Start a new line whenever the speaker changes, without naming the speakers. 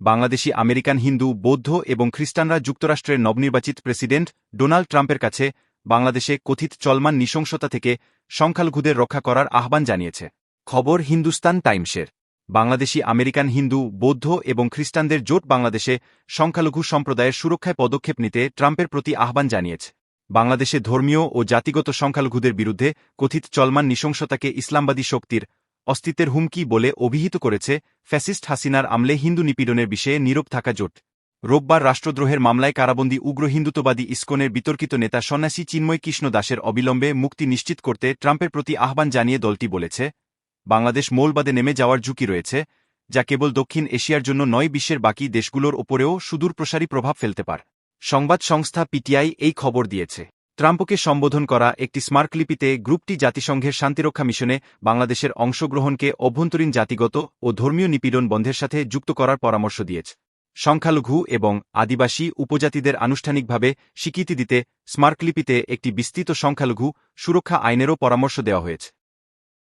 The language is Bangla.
বাংলাদেশি, আমেরিকান, হিন্দু, বৌদ্ধ এবং খ্রিস্টানরা যুক্তরাষ্ট্রের নবনির্বাচিত প্রেসিডেন্ট ডোনাল্ড ট্রাম্পের কাছে বাংলাদেশে কথিত চলমান নৃশংসতা থেকে সংখ্যালঘুদের রক্ষা করার আহ্বান জানিয়েছে। খবর হিন্দুস্তান টাইমসের। বাংলাদেশি, আমেরিকান, হিন্দু, বৌদ্ধ এবং খ্রিস্টানদের জোট বাংলাদেশে সংখ্যালঘু সম্প্রদায়ের সুরক্ষায় পদক্ষেপ নিতে ট্রাম্পের প্রতি আহ্বান জানিয়েছে। বাংলাদেশে ধর্মীয় ও জাতিগত সংখ্যালঘুদের বিরুদ্ধে কথিত চলমান নৃশংসতাকে ইসলামবাদী শক্তির অস্তিত্বের হুমকি বলে অভিহিত করেছে ফ্যাসিস্ট হাসিনার আমলে হিন্দু নিপীড়নের বিষয়ে নীরব থাকা জোট। রোববার রাষ্ট্রদ্রোহের মামলায় কারাবন্দী উগ্র হিন্দুত্ববাদী ইস্কনের বিতর্কিত নেতা সন্ন্যাসী চিন্ময় কৃষ্ণ দাসের অবিলম্বে মুক্তি নিশ্চিত করতে ট্রাম্পের প্রতি আহ্বান জানিয়ে দলটি বলেছে, বাংলাদেশ মৌলবাদে নেমে যাওয়ার ঝুঁকি রয়েছে, যা কেবল দক্ষিণ এশিয়ার জন্য নয়, বিশ্বের বাকি দেশগুলোর ওপরেও সুদূরপ্রসারী প্রভাব ফেলতে পার। সংবাদ সংস্থা পিটিআই এই খবর দিয়েছে। ট্রাম্পকে সম্বোধন করা একটি স্মারকলিপিতে গ্রুপটি জাতিসংঘের শান্তিরক্ষা মিশনে বাংলাদেশের অংশগ্রহণকে অভ্যন্তরীণ জাতিগত ও ধর্মীয় নিপীড়ন বন্ধের সাথে যুক্ত করার পরামর্শ দিয়েছে। সংখ্যালঘু এবং আদিবাসী উপজাতিদের আনুষ্ঠানিকভাবে স্বীকৃতি দিতে স্মারকলিপিতে একটি বিস্তৃত সংখ্যালঘু সুরক্ষা আইনেরও পরামর্শ দেওয়া হয়েছে।